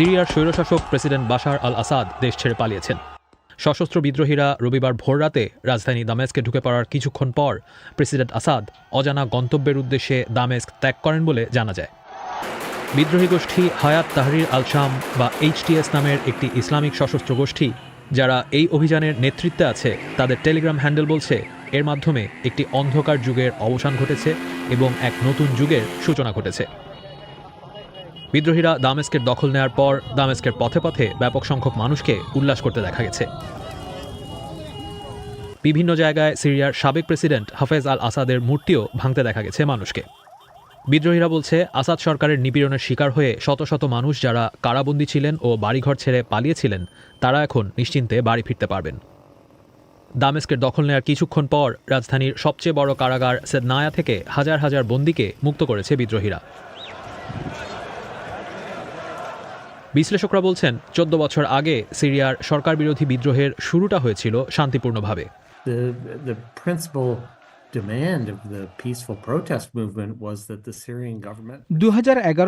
সিরিয়ার স্বৈরশাসক president Bashar al Assad দেশ ছেড়ে পালিয়েছেন। সশস্ত্র বিদ্রোহীরা রবিবার ভোররাতে রাজধানী দামেস্কে ঢুকে পড়ার কিছুক্ষণ পর প্রেসিডেন্ট আসাদ অজানা গন্তব্যের উদ্দেশ্যে দামেস্ক ত্যাগ করেন বলে জানা যায়। বিদ্রোহী গোষ্ঠী হায়াত তাহরির আল শাম বা এইচটিএস নামের একটি ইসলামিক সশস্ত্র গোষ্ঠী, যারা এই অভিযানের নেতৃত্বে আছে, তাদের টেলিগ্রাম হ্যান্ডেল বলছে, এর মাধ্যমে একটি অন্ধকার যুগের অবসান ঘটেছে এবং এক নতুন যুগের সূচনা ঘটেছে। বিদ্রোহীরা দামেস্কের দখল নেয়ার পর দামেস্কের পথে পথে ব্যাপক সংখ্যক মানুষকে উল্লাস করতে দেখা গেছে। বিভিন্ন জায়গায় সিরিয়ার সাবেক প্রেসিডেন্ট হাফেজ আল আসাদের মূর্তিও ভাঙতে দেখা গেছে মানুষকে। বিদ্রোহীরা বলছে, আসাদ সরকারের নিপীড়নের শিকার হয়ে শত শত মানুষ যারা কারাবন্দী ছিলেন ও বাড়িঘর ছেড়ে পালিয়েছিলেন, তারা এখন নিশ্চিন্তে বাড়ি ফিরতে পারবেন। দামেস্কের দখল নেওয়ার কিছুক্ষণ পর রাজধানীর সবচেয়ে বড় কারাগার সেদনায়া থেকে হাজার হাজার বন্দীকে মুক্ত করেছে বিদ্রোহীরা। বিশ্লেষকরা বলছেন চোদ্দ বছর আগে সিরিয়ার সরকার বিরোধী বিদ্রোহের শুরুটা হয়েছিল শান্তিপূর্ণভাবে। দু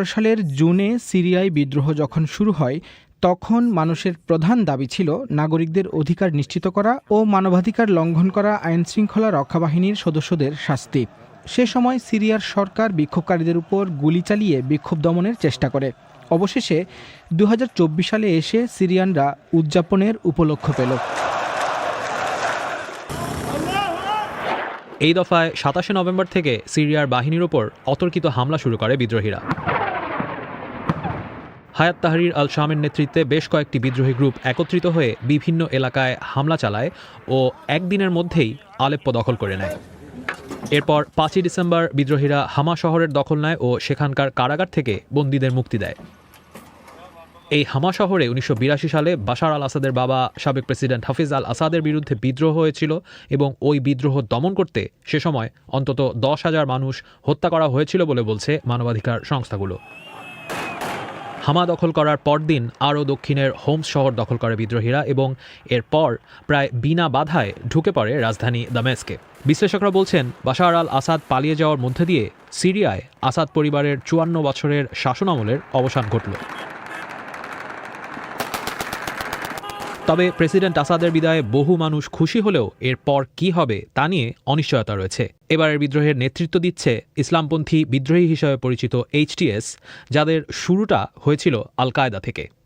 সালের জুনে সিরিয়ায় বিদ্রোহ যখন শুরু হয় তখন মানুষের প্রধান দাবি ছিল নাগরিকদের অধিকার নিশ্চিত করা ও মানবাধিকার লঙ্ঘন করা আইন শৃঙ্খলা রক্ষা বাহিনীর সদস্যদের শাস্তি। সে সময় সিরিয়ার সরকার বিক্ষোভকারীদের উপর গুলি চালিয়ে বিক্ষোভ দমনের চেষ্টা করে। অবশেষে দু হাজার চব্বিশ সালে এসে সিরিয়ানরা উদযাপনের উপলক্ষ পেল। এই দফায় সাতাশে নভেম্বর থেকে সিরিয়ার বাহিনীর ওপর অতর্কিত হামলা শুরু করে বিদ্রোহীরা। হায়াত তাহরির আল শামের নেতৃত্বে বেশ কয়েকটি বিদ্রোহী গ্রুপ একত্রিত হয়ে বিভিন্ন এলাকায় হামলা চালায় ও একদিনের মধ্যেই আলেপ্পো দখল করে নেয়। এরপর পাঁচই ডিসেম্বর বিদ্রোহীরা হামা শহরের দখল নেয় ও সেখানকার কারাগার থেকে বন্দীদের মুক্তি দেয়। এই হামা শহরে উনিশশো বিরাশি সালে বাশার আল আসাদের বাবা সাবেক প্রেসিডেন্ট হাফিজ আল আসাদের বিরুদ্ধে বিদ্রোহ হয়েছিল এবং ওই বিদ্রোহ দমন করতে সে সময় অন্তত দশ হাজার মানুষ হত্যা করা হয়েছিল বলে বলছে মানবাধিকার সংস্থাগুলো। হামা দখল করার পরদিন আরও দক্ষিণের হোমস শহর দখল করে বিদ্রোহীরা এবং এরপর প্রায় বিনা বাধায় ঢুকে পড়ে রাজধানী দামেস্কে। বিশ্লেষকরা বলছেন, বাশার আল আসাদ পালিয়ে যাওয়ার মধ্যে দিয়ে সিরিয়ায় আসাদ পরিবারের চুয়ান্ন বছরের শাসনামলের অবসান ঘটল। তবে প্রেসিডেন্ট আসাদের বিদায়ে বহু মানুষ খুশি হলেও এরপর কি হবে তা নিয়ে অনিশ্চয়তা রয়েছে। এবারের বিদ্রোহের নেতৃত্ব দিচ্ছে ইসলামপন্থী বিদ্রোহী হিসেবে পরিচিত এইচটিএস যাদের শুরুটা হয়েছিল আল কায়দা থেকে।